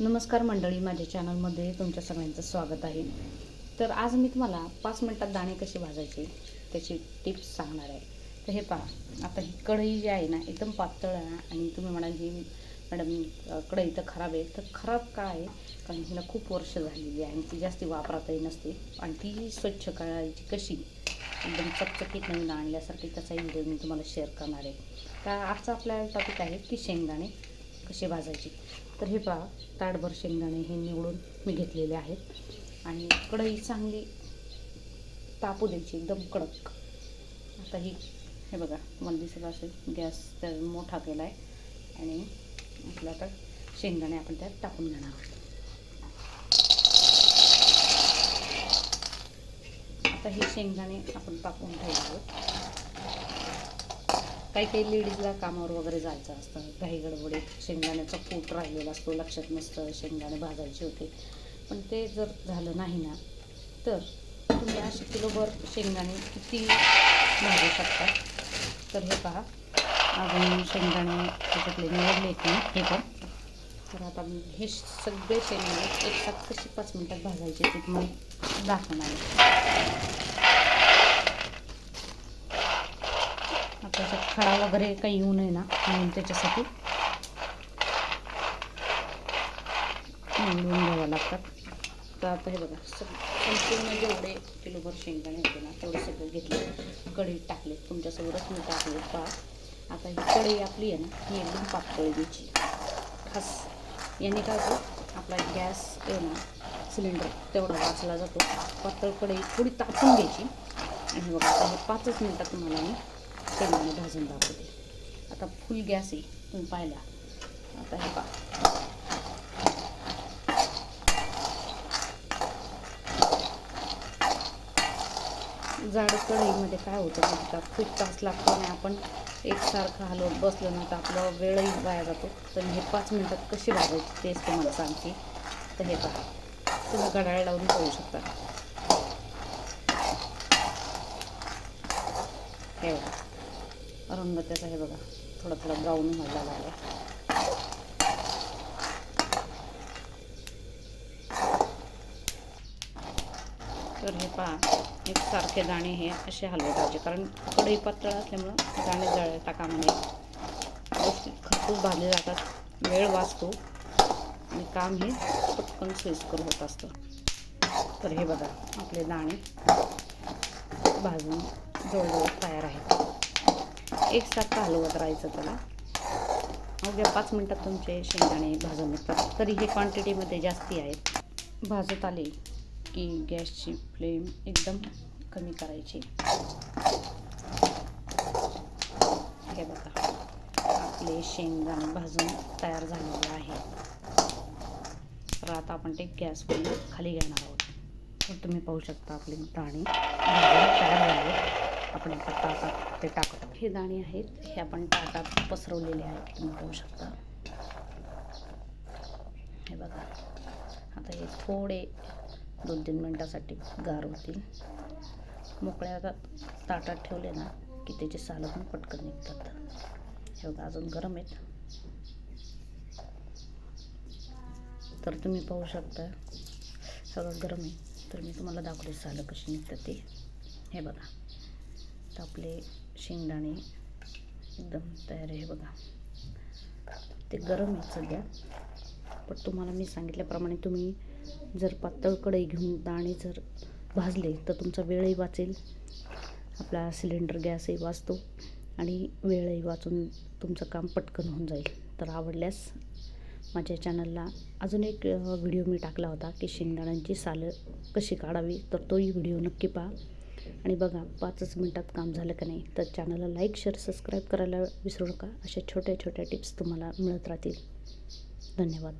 नमस्कार मंडळी माझ्या चॅनलमध्ये तुमच्या सगळ्यांचं स्वागत आहे. तर आज मी तुम्हाला पाच मिनटात दाणे कसे भाजायचे त्याची टिप्स सांगणार आहे. तर हे पहा आता ही कढई जी आहे ना एकदम पातळ आहे आणि तुम्ही म्हणाल ही मॅडम कढई तर खराब आहे. तर खराब का आहे? कारण हिला खूप वर्ष झालेली आहे आणि ती जास्ती वापरातही नसते. आणि ती स्वच्छ करायची कशी? एकदम चकचकीत नवीन आणल्यासारखी त्याचाही व्हिडिओ मी तुम्हाला शेअर करणार आहे. तर आजचा आपला टॉपिक आहे की शेंगदाणे कसे भाजायचे? तर हे पहा ताटभर शेंगदाणे हे निवडून मी घेतलेले आहेत. आणि कढई चांगली तापू द्यायची एकदम कडक. आता ही हे बघा मला दिसत असेल गॅस तर मोठा केला आहे आणि आपलं आता शेंगदाणे आपण त्यात टाकून घेणार आहोत. आता हे शेंगदाणे आपण टाकून ठेवणार आहोत. काही काही लेडीजला कामावर वगैरे जायचं असतं. घाई गडबडीत शेंगदाण्याचा कूट राहिलेला असतो. लक्षात नसतं शेंगदाणे भाजायचे होते. पण ते जर झालं नाही ना तर तुम्ही असे किलोभर शेंगदाणे किती भाजू शकता? तर हे पहा. अजून शेंगदाणे त्याच्यातले निवडले आहेत मी हे पण. तर आता हे सगळे शेंगदाणे एक सात कशी पाच मिनटात भाजायचे ते तुम्हाला दाखवणार आहे आता त्याच्यात खडा वगैरे काही येऊ नये ना म्हणून त्याच्यासाठी. निवडून घ्यावं लागतात. तर आता हे बघा सग संपूर्ण जेवढे किलोभर शेंगदाणे होते ना तेवढे सगळे घेतले. कढी टाकले तुमच्यासमोरच मी टाकले पा आता ही कढई आपली आहे ना ही एकदम पातळ द्यायची खास याने काय होतं आपला गॅस आहे ना सिलेंडर तेवढा वाचला जातो. पातळ कढई थोडी तापून घ्यायची. आणि बघा आता हे पाचच मिनटात तुम्हाला मी शेंगदाणे भाजून दाखवते. आता फुल गॅस आहे तुम्ही पाहिला. आता हे पा जाड कढईमध्ये काय होतं माहिती का? खूप तास लागतो आणि आपण एकसारखं हलवत बसलं ना तर आपला वेळही वाया जातो. तर हे पाच मिनटात कशी भाजायची तेच तुम्हाला सांगते. तर हे पहा. तुम्ही घड्याळ लावून पाहू शकता. हे बघा. रंग त्याचा हे बघा थोडा थोडा ब्राऊन व्हायला लागला तर हे पहा एकसारखे दाणे हे असे हलवे पाहिजे कारण कढई पातळ असल्यामुळं दाणे जळता कामा नये. व्यवस्थित खरपूस भाजले जातात वेळ वाचतो आणि काम हे पटकन सोयीस्कर होत असतं. तर हे बघा आपले दाणे भाजून जवळजवळ तयार आहेत. एकसारखं हलवत राहायचं त्याला. अवघ्या पाच मिनटात तुमचे शेंगदाणे भाजून निघतात. तरी हे क्वांटिटीमध्ये जास्ती आहेत भाजत आले की गॅसची फ्लेम एकदम कमी करायची. हे बघा आपले शेंगदाणे भाजून तयार झालेले आहे. तर आता आपण ते गॅस खाली घेणार आहोत. तर तुम्ही पाहू शकता आपले प्राणी तयार झाले. आपण आता ते टाकतो. हे दाणे आहेत हे आपण ताटात पसरवलेले आहेत तुम्ही पाहू शकता. हे बघा. आता हे थोडे दोन तीन मिनटासाठी गार होतील. मोकळ्या ताटात ठेवले ना की त्याचे सालं पण पटकन निघतात. हे बघा अजून गरम आहेत. तर तुम्ही पाहू शकता सगळं गरम आहे. तर मी तुम्हाला दाखवले सालं कशी निघतात ते. हे बघा. तर आपले शेंगदाणे एकदम तयार आहे बघा. ते गरम आहेत सध्या. पण तुम्हाला मी सांगितल्याप्रमाणे तुम्ही जर पातळ कढई घेऊन दाणे जर भाजले तर तुमचा वेळही वाचेल. आपला सिलेंडर गॅसही वाचतो आणि वेळही वाचून तुमचं काम पटकन होऊन जाईल. तर आवडल्यास माझ्या चॅनलला अजून एक व्हिडिओ मी टाकला होता की शेंगदाण्यांची सालं कशी काढावी तर तोही व्हिडिओ नक्की पहा. आणि बघा पाचच मिनटात काम झालं का नाही तर चॅनलला लाईक शेअर सबस्क्राईब करायला विसरू नका. अशा छोट्या छोट्या टिप्स तुम्हाला मिळत राहतील. धन्यवाद.